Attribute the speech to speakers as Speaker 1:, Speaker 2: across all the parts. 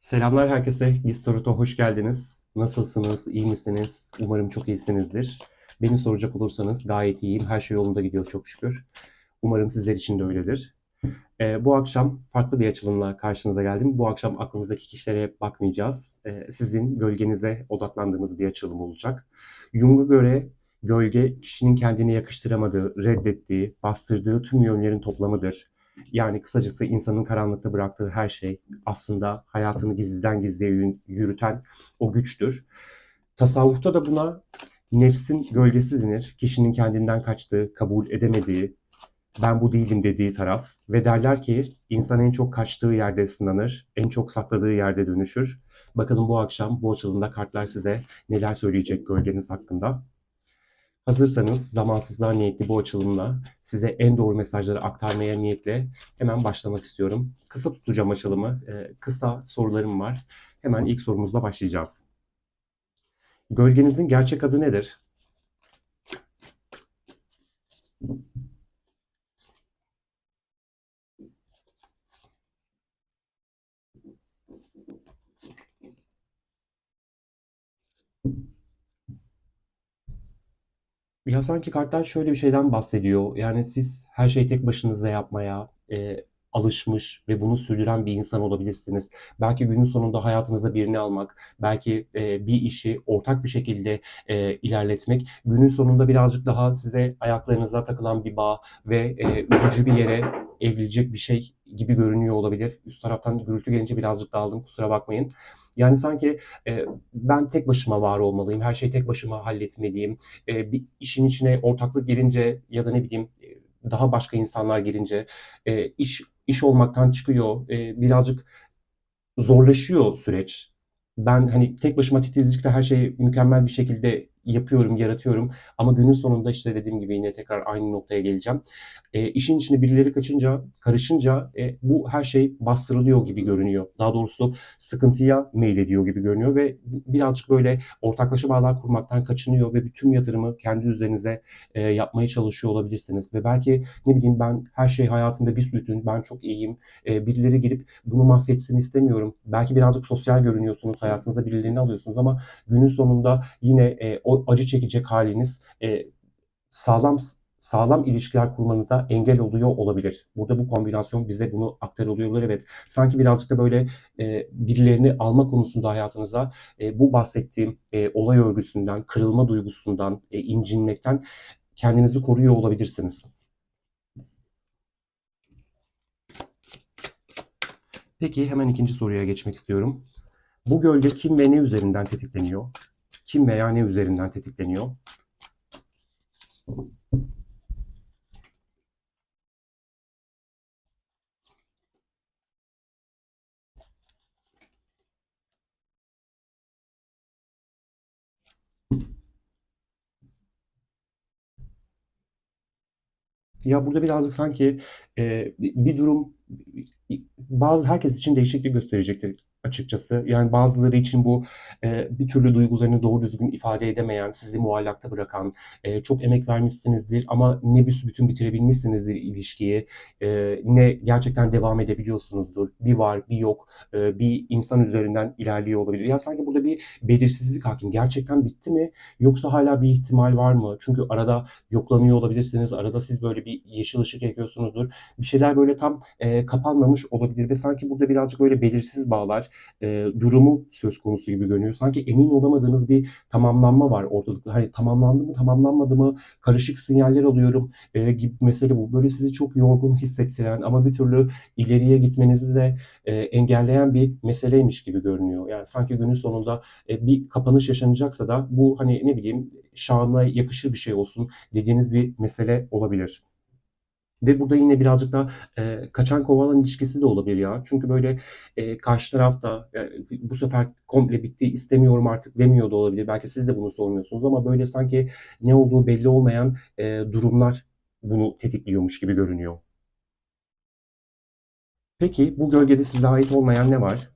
Speaker 1: Selamlar herkese. Gistarot'a hoş geldiniz. Nasılsınız? İyi misiniz? Umarım çok iyisinizdir. Beni soracak olursanız gayet iyiyim. Her şey yolunda gidiyor çok şükür. Umarım sizler için de öyledir. Ee, bu akşam farklı bir açılımla karşınıza geldim. Bu akşam aklımızdaki kişilere bakmayacağız. Ee, sizin gölgenize odaklandığımız bir açılım olacak. Jung'a göre gölge kişinin kendine yakıştıramadığı, reddettiği, bastırdığı tüm yönlerin toplamıdır. Yani kısacası insanın karanlıkta bıraktığı her şey aslında hayatını gizliden gizliye yü- yürüten o güçtür. Tasavvufta da buna nefsin gölgesi denir. Kişinin kendinden kaçtığı, kabul edemediği, ben bu değilim dediği taraf. Ve derler ki insan en çok kaçtığı yerde sınanır, en çok sakladığı yerde dönüşür. Bakalım bu akşam bu açılımda kartlar size neler söyleyecek gölgeniz hakkında. Hazırsanız zamansızlar niyetli bu açılımla size en doğru mesajları aktarmaya niyetle hemen başlamak istiyorum. Kısa tutacağım açılımı. Ee, kısa sorularım var. Hemen ilk sorumuzla başlayacağız. Gölgenizin gerçek adı nedir? Ya sanki kartlar şöyle bir şeyden bahsediyor. Yani siz her şeyi tek başınıza yapmaya e, alışmış ve bunu sürdüren bir insan olabilirsiniz. Belki günün sonunda hayatınıza birini almak, belki e, bir işi ortak bir şekilde e, ilerletmek, günün sonunda birazcık daha size ayaklarınıza takılan bir bağ ve e, üzücü bir yere evrilecek bir şey gibi görünüyor olabilir. Üst taraftan gürültü gelince birazcık dağıldım, kusura bakmayın. Yani sanki e, ben tek başıma var olmalıyım, her şeyi tek başıma halletmeliyim e, bir işin içine ortaklık girince ya da ne bileyim e, daha başka insanlar girince e, iş iş olmaktan çıkıyor. E, birazcık zorlaşıyor süreç. Ben hani tek başıma titizlikle her şeyi mükemmel bir şekilde yapıyorum, yaratıyorum. Ama günün sonunda işte dediğim gibi yine tekrar aynı noktaya geleceğim. E, işin içine birileri kaçınca, karışınca e, bu her şey bastırılıyor gibi görünüyor. Daha doğrusu sıkıntıya meylediyor gibi görünüyor ve birazcık böyle ortaklaşa bağlar kurmaktan kaçınıyor ve bütün yatırımı kendi üzerinize e, yapmaya çalışıyor olabilirsiniz. Ve belki ne bileyim ben her şey hayatımda bir bütün, ben çok iyiyim. E, birileri girip bunu mahvetsin istemiyorum. Belki birazcık sosyal görünüyorsunuz, hayatınıza birilerini alıyorsunuz ama günün sonunda yine e, o acı çekecek haliniz e, sağlam sağlam ilişkiler kurmanıza engel oluyor olabilir. Burada bu kombinasyon bize bunu aktarılıyorlar. Evet. Sanki birazcık da böyle e, birilerini alma konusunda hayatınızda e, bu bahsettiğim e, olay örgüsünden, kırılma duygusundan, e, incinmekten kendinizi koruyor olabilirsiniz. Peki hemen ikinci soruya geçmek istiyorum. Bu gölge kim ve ne üzerinden tetikleniyor? Kim veya ne üzerinden tetikleniyor? Ya burada birazcık sanki e, bir durum bazı herkes için değişiklik gösterecektir açıkçası. Yani bazıları için bu e, bir türlü duygularını doğru düzgün ifade edemeyen, sizi muallakta bırakan, e, çok emek vermişsinizdir ama ne bir bütün bitirebilmişsinizdir ilişkiyi, e, ne gerçekten devam edebiliyorsunuzdur. Bir var, bir yok, e, bir insan üzerinden ilerliyor olabilir. Ya sanki burada bir belirsizlik hakim. Gerçekten bitti mi? Yoksa hala bir ihtimal var mı? Çünkü arada yoklanıyor olabilirsiniz. Arada siz böyle bir yeşil ışık yakıyorsunuzdur. Bir şeyler böyle tam e, kapanmamış olabilir ve sanki burada birazcık böyle belirsiz bağlar, e, durumu söz konusu gibi görünüyor. Sanki emin olamadığınız bir tamamlanma var ortalıkta. Hani tamamlandı mı, tamamlanmadı mı? Karışık sinyaller alıyorum e, gibi mesele bu. Böyle sizi çok yorgun hissettiren ama bir türlü ileriye gitmenizi de e, engelleyen bir meseleymiş gibi görünüyor. Yani sanki günün sonunda e, bir kapanış yaşanacaksa da bu hani ne bileyim şanına yakışır bir şey olsun dediğiniz bir mesele olabilir. Ve burada yine birazcık da e, kaçan kovalan ilişkisi de olabilir ya. Çünkü böyle e, karşı taraf da e, bu sefer komple bitti istemiyorum artık demiyor da olabilir. Belki siz de bunu sormuyorsunuz ama böyle sanki ne olduğu belli olmayan e, durumlar bunu tetikliyormuş gibi görünüyor. Peki bu gölgede size ait olmayan ne var?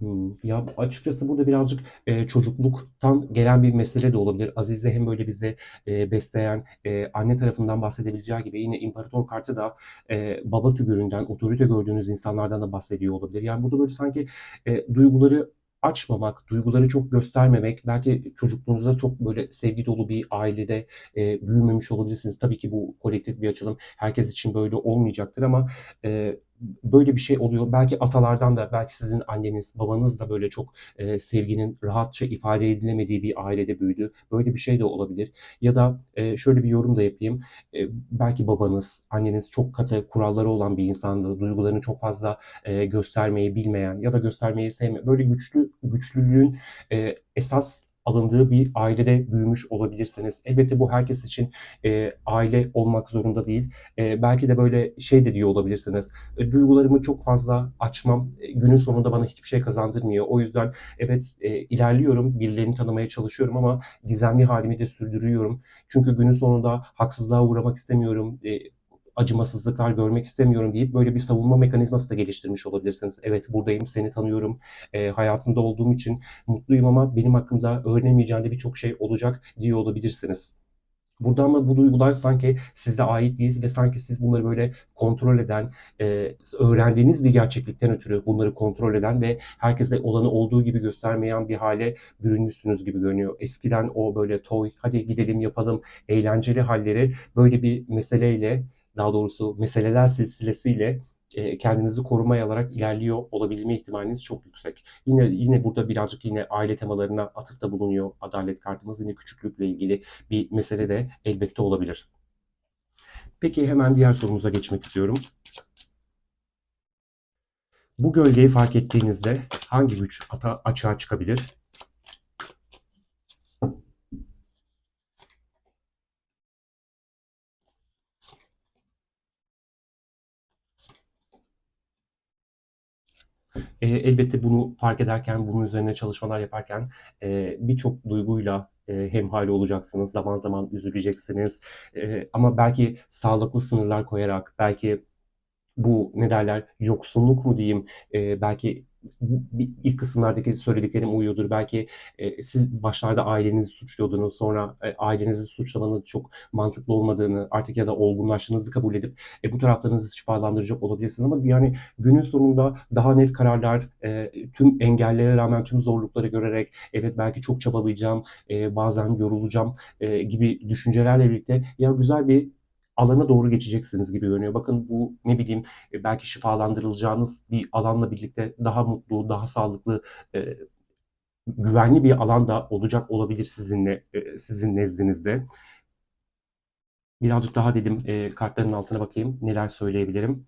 Speaker 1: Hımm. Ya, açıkçası burada birazcık, eee, çocukluktan gelen bir mesele de olabilir. Aziz'i hem böyle bizde, eee, besleyen, eee, anne tarafından bahsedebileceği gibi yine imparator kartı da, eee, baba figüründen, otorite gördüğünüz insanlardan da bahsediyor olabilir. Yani, burada böyle sanki, eee, duyguları açmamak, duyguları çok göstermemek, belki çocukluğunuzda çok böyle sevgi dolu bir ailede, eee, büyümemiş olabilirsiniz. Tabii ki bu kolektif bir açılım. Herkes için böyle olmayacaktır ama, eee, böyle bir şey oluyor. Belki atalardan da, belki sizin anneniz, babanız da böyle çok, eee, sevginin rahatça ifade edilemediği bir ailede büyüdü. Böyle bir şey de olabilir. Ya da, eee, şöyle bir yorum da yapayım. Eee, belki babanız, anneniz çok katı kuralları olan bir insandı. Duygularını çok fazla, eee, göstermeyi bilmeyen ya da göstermeyi sevmeyen, böyle güçlü güçlülüğün, eee, esas alındığı bir ailede büyümüş olabilirsiniz. Elbette bu herkes için, eee, aile olmak zorunda değil. Eee, belki de böyle şey de diyor olabilirsiniz. E, duygularımı çok fazla açmam, e, günün sonunda bana hiçbir şey kazandırmıyor. O yüzden evet, eee, ilerliyorum, birilerini tanımaya çalışıyorum ama gizemli halimi de sürdürüyorum. Çünkü günün sonunda haksızlığa uğramak istemiyorum, eee, acımasızlıklar görmek istemiyorum deyip böyle bir savunma mekanizması da geliştirmiş olabilirsiniz. Evet, buradayım, seni tanıyorum, eee, hayatında olduğum için mutluyum ama benim hakkımda öğrenemeyeceğin de birçok şey olacak diyor olabilirsiniz. Burada ama bu duygular sanki size ait değil ve sanki siz bunları böyle kontrol eden, eee, öğrendiğiniz bir gerçeklikten ötürü bunları kontrol eden ve herkese olanı olduğu gibi göstermeyen bir hale bürünmüşsünüz gibi görünüyor. Eskiden o böyle toy, hadi gidelim yapalım, eğlenceli halleri böyle bir meseleyle, daha doğrusu meseleler silsilesiyle eee, kendinizi korumaya alarak ilerliyor olabilme ihtimaliniz çok yüksek. Yine yine burada birazcık yine aile temalarına atıfta bulunuyor adalet kartımız. Yine küçüklükle ilgili bir mesele de elbette olabilir. Peki hemen diğer sorumuza geçmek istiyorum. Bu gölgeyi fark ettiğinizde hangi güç ata açığa çıkabilir? Eee, elbette bunu fark ederken, bunun üzerine çalışmalar yaparken, eee, birçok duyguyla, eee, hemhâl olacaksınız. Zaman zaman üzüleceksiniz, eee, ama belki sağlıklı sınırlar koyarak, belki bu ne derler, yoksunluk mu diyeyim, eee, belki ilk kısımlardaki söylediklerim uyuyordur. Belki, eee, siz başlarda ailenizi suçluyordunuz. Sonra, eee, ailenizi suçlamanın çok mantıklı olmadığını artık ya da olgunlaştığınızı kabul edip, e, bu taraflarınızı şifalandıracak olabilirsiniz ama yani günün sonunda daha net kararlar, eee, tüm engellere rağmen, tüm zorlukları görerek, evet belki çok çabalayacağım, eee, bazen yorulacağım, eee, gibi düşüncelerle birlikte ya güzel bir alana doğru geçeceksiniz gibi görünüyor. Bakın bu ne bileyim e, belki şifalandırılacağınız bir alanla birlikte daha mutlu, daha sağlıklı, eee, güvenli bir alan da olacak olabilir sizinle, eee, sizin nezdinizde. Birazcık daha dedim, eee, kartların altına bakayım, neler söyleyebilirim.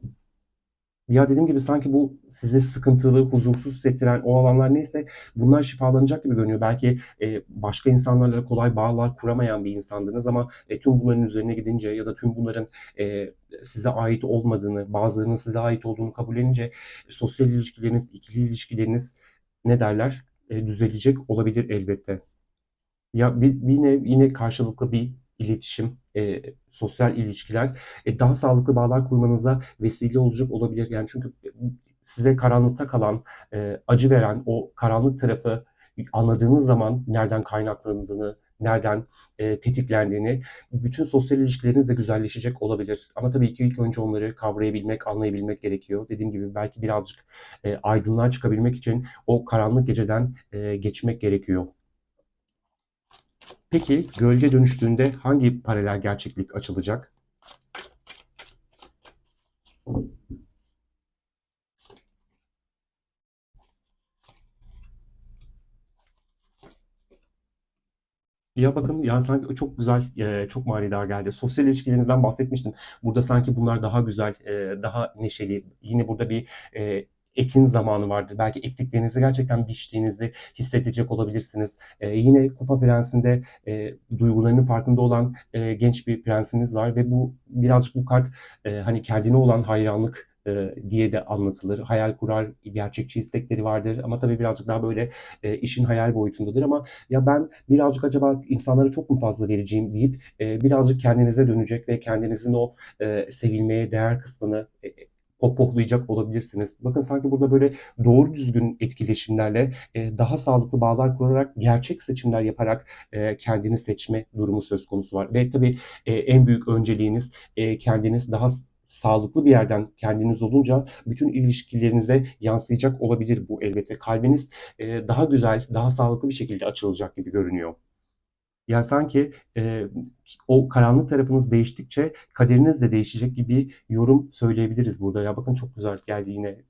Speaker 1: Ya, dediğim gibi sanki bu sizi sıkıntılı, huzursuz hissettiren o alanlar neyse bunlar şifalanacak gibi görünüyor. Belki, eee, başka insanlarla kolay bağlar kuramayan bir insandınız ama, e, tüm bunların üzerine gidince ya da tüm bunların, eee, size ait olmadığını, bazılarının size ait olduğunu kabullenince sosyal ilişkileriniz, ikili ilişkileriniz ne derler, eee, düzelecek olabilir elbette. Ya, bir yine yine karşılıklı bir iletişim, eee, sosyal ilişkiler, eee, daha sağlıklı bağlar kurmanıza vesile olacak olabilir. Yani çünkü, eee, size karanlıkta kalan, eee, acı veren o karanlık tarafı anladığınız zaman nereden kaynaklandığını, nereden, eee, tetiklendiğini, bütün sosyal ilişkileriniz de güzelleşecek olabilir. Ama tabii ki ilk önce onları kavrayabilmek, anlayabilmek gerekiyor. Dediğim gibi belki birazcık, eee, aydınlığa çıkabilmek için o karanlık geceden, eee, geçmek gerekiyor. Peki gölge dönüştüğünde hangi paralel gerçeklik açılacak? Ya bakın yani sanki çok güzel, eee, çok manidar geldi. Sosyal ilişkilerinizden bahsetmiştin. Burada sanki bunlar daha güzel, eee, daha neşeli. Yine burada bir, eee, ekin zamanı vardır. Belki ektiklerinizi gerçekten biçtiğinizi hissedecek olabilirsiniz. Eee, yine Kupa Prensi'nde, eee, duygularının farkında olan, eee, genç bir prensimiz var ve bu birazcık bu kart, eee, hani kendine olan hayranlık, eee, diye de anlatılır. Hayal kurar, gerçekçi istekleri vardır ama tabii birazcık daha böyle, eee, işin hayal boyutundadır ama ya ben birazcık acaba insanlara çok mu fazla vereceğim deyip, eee, birazcık kendinize dönecek ve kendinizin o, eee, sevilmeye değer kısmını, e pohpohlayacak olabilirsiniz. Bakın sanki burada böyle doğru düzgün etkileşimlerle e, daha sağlıklı bağlar kurarak gerçek seçimler yaparak e, kendini seçme durumu söz konusu var. Ve tabii e, en büyük önceliğiniz e, kendiniz daha sağlıklı bir yerden kendiniz olunca bütün ilişkilerinize yansıyacak olabilir bu elbette. Kalbiniz e, daha güzel, daha sağlıklı bir şekilde açılacak gibi görünüyor. Yani sanki e, o karanlık tarafınız değiştikçe kaderiniz de değişecek gibi yorum söyleyebiliriz burada. Ya bakın çok güzel geldi yine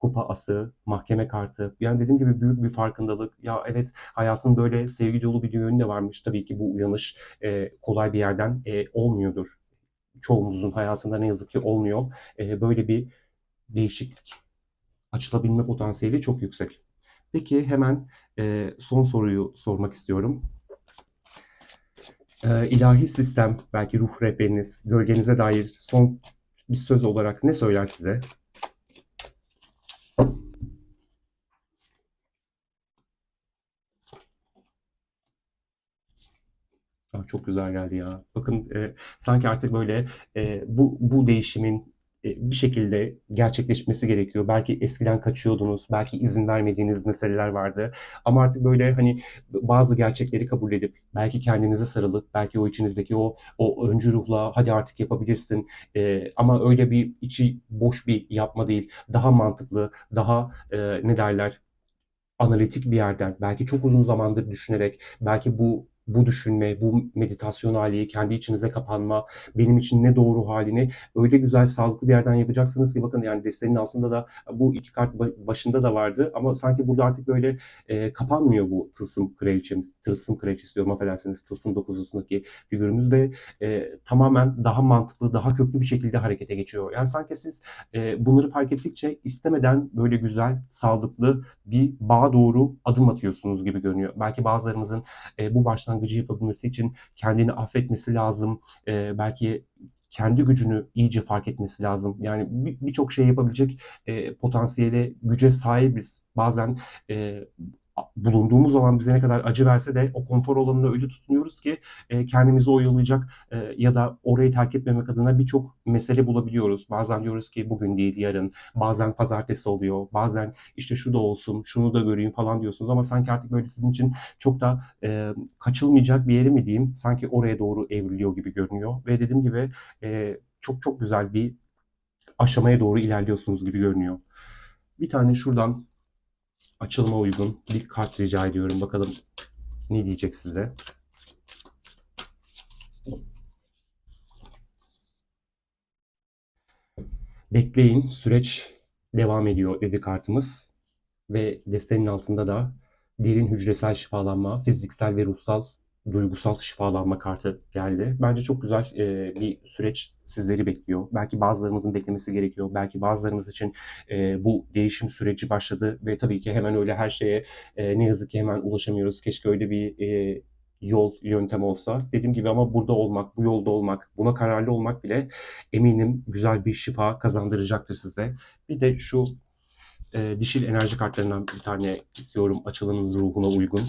Speaker 1: kupa ası, mahkeme kartı. Yani dediğim gibi büyük bir farkındalık. Ya evet hayatın böyle sevgi dolu bir yönü de varmış. Tabii ki bu uyanış e, kolay bir yerden e, olmuyordur. Çoğumuzun hayatında ne yazık ki olmuyor. E, böyle bir değişiklik açılabilme potansiyeli çok yüksek. Peki hemen e, son soruyu sormak istiyorum. E, ilahi sistem, belki ruh rehberiniz, gölgenize dair son bir söz olarak ne söyler size? Çok güzel geldi ya. Bakın e, sanki artık böyle e, bu bu değişimin bir şekilde gerçekleşmesi gerekiyor. Belki eskiden kaçıyordunuz, belki izin vermediğiniz meseleler vardı. Ama artık böyle hani bazı gerçekleri kabul edip, belki kendinize sarılıp, belki o içinizdeki o o öncü ruhla hadi artık yapabilirsin. E, ama öyle bir içi boş bir yapma değil. Daha mantıklı, daha e, ne derler? analitik bir yerden, belki çok uzun zamandır düşünerek, belki bu bu düşünme, bu meditasyon hali, kendi içinize kapanma, benim için ne doğru halini öyle güzel, sağlıklı bir yerden yapacaksınız ki bakın yani desteğin altında da bu iki kart başında da vardı ama sanki burada artık böyle e, kapanmıyor bu tılsım kraliçemiz, tılsım kraliçesi diyorum affedersiniz, tılsım dokuzusundaki figürümüz ve e, tamamen daha mantıklı, daha köklü bir şekilde harekete geçiyor. Yani sanki siz e, bunları fark ettikçe istemeden böyle güzel, sağlıklı bir bağa doğru adım atıyorsunuz gibi görünüyor. Belki bazılarımızın e, bu başlangıcı yapabilmesi için kendini affetmesi lazım. E, belki kendi gücünü iyice fark etmesi lazım. Yani birçok bir şey yapabilecek e, potansiyele, güce sahibiz. Bazen e, bulunduğumuz alan bize ne kadar acı verse de o konfor alanına öyle tutunuyoruz ki e, kendimizi oyalayacak e, ya da orayı terk etmemek adına birçok mesele bulabiliyoruz. Bazen diyoruz ki bugün değil yarın, bazen pazartesi oluyor, bazen işte şu da olsun, şunu da göreyim falan diyorsunuz ama sanki artık böyle sizin için çok da e, kaçılmayacak bir yeri mi diyeyim, sanki oraya doğru evriliyor gibi görünüyor ve dediğim gibi e, çok çok güzel bir aşamaya doğru ilerliyorsunuz gibi görünüyor. Bir tane şuradan açılıma uygun bir kart rica ediyorum. Bakalım ne diyecek size. Bekleyin, süreç devam ediyor dedi kartımız. Ve destenin altında da derin hücresel şifalanma, fiziksel ve ruhsal duygusal şifalanma kartı geldi. Bence çok güzel e, bir süreç sizleri bekliyor. Belki bazılarımızın beklemesi gerekiyor. Belki bazılarımız için e, bu değişim süreci başladı ve tabii ki hemen öyle her şeye e, ne yazık ki hemen ulaşamıyoruz. Keşke öyle bir e, yol, yöntem olsa. Dediğim gibi ama burada olmak, bu yolda olmak, buna kararlı olmak bile eminim güzel bir şifa kazandıracaktır size. Bir de şu e, dişil enerji kartlarından bir tane istiyorum açılımın ruhuna uygun.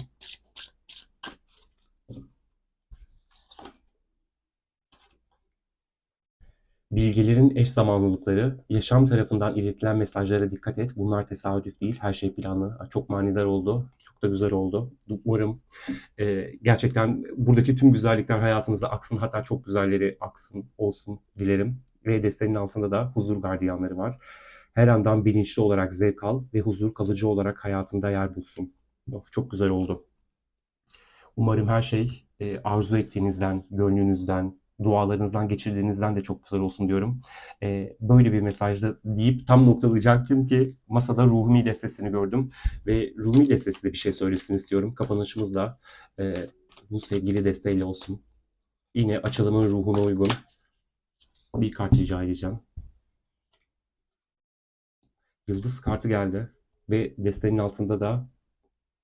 Speaker 1: Bilgilerin eş zamanlılıkları, yaşam tarafından iletilen mesajlara dikkat et. Bunlar tesadüf değil, her şey planlı. Çok manidar oldu, çok da güzel oldu. Umarım e, gerçekten buradaki tüm güzellikler hayatınızda aksın, hatta çok güzelleri aksın, olsun dilerim. Ve desteğinin altında da huzur gardiyanları var. Her andan bilinçli olarak zevk al ve huzur kalıcı olarak hayatında yer bulsun. Of, çok güzel oldu. Umarım her şey e, arzu ettiğinizden, gönlünüzden, dualarınızdan geçirdiğinizden de çok güzel olsun diyorum. E, böyle bir mesajda deyip tam noktalayacaktım ki masada Rumi destesini gördüm ve Rumi destesi de bir şey söylesin istiyorum. Kapanışımız da e, bu sevgili desteğiyle olsun. Yine açılımın ruhuna uygun bir kart rica edeceğim. Yıldız kartı geldi ve desteğin altında da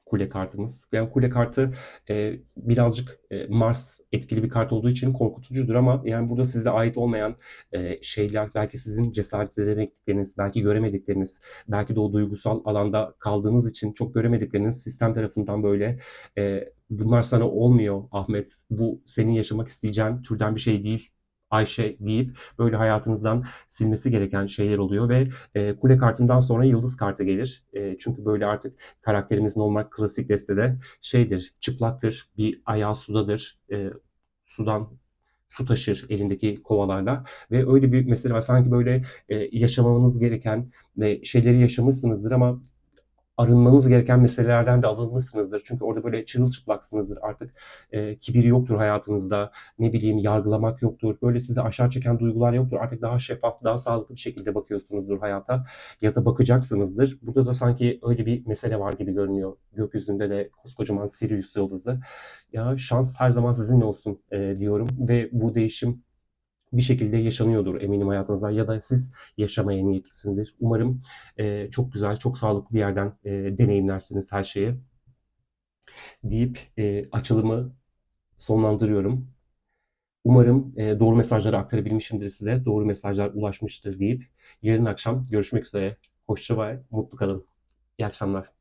Speaker 1: kule kartımız. Yani kule kartı e, birazcık e, Mars etkili bir kart olduğu için korkutucudur ama yani burada size ait olmayan e, şeyler belki sizin cesaret edemedikleriniz, belki göremedikleriniz, belki de o duygusal alanda kaldığınız için çok göremedikleriniz sistem tarafından böyle e, bunlar sana olmuyor Ahmet. Bu senin yaşamak isteyeceğin türden bir şey değil Ayşe deyip böyle hayatınızdan silmesi gereken şeyler oluyor ve e, kule kartından sonra yıldız kartı gelir. E, çünkü böyle artık karakterimiz normal klasik destede şeydir, çıplaktır, bir ayağı sudadır, e, sudan su taşır elindeki kovalarla ve öyle bir mesele var. Sanki böyle e, yaşamanız gereken ve şeyleri yaşamışsınızdır ama arınmanız gereken meselelerden de alınmışsınızdır. Çünkü orada böyle çırılçıplaksınızdır. Artık e, kibir yoktur hayatınızda. Ne bileyim yargılamak yoktur. Böyle sizi aşağı çeken duygular yoktur. Artık daha şeffaf, daha sağlıklı bir şekilde bakıyorsunuzdur hayata. Ya da bakacaksınızdır. Burada da sanki öyle bir mesele var gibi görünüyor. Gökyüzünde de koskocaman Sirius yıldızı. Ya şans her zaman sizinle olsun e, diyorum. Ve bu değişim bir şekilde yaşanıyordur eminim hayatınızda ya da siz yaşamaya niyetlisindir. Umarım e, çok güzel, çok sağlıklı bir yerden e, deneyimlersiniz her şeyi deyip e, açılımı sonlandırıyorum. Umarım e, doğru mesajları aktarabilmişimdir size. Doğru mesajlar ulaşmıştır deyip yarın akşam görüşmek üzere. Hoşça ve mutlu kalın. İyi akşamlar.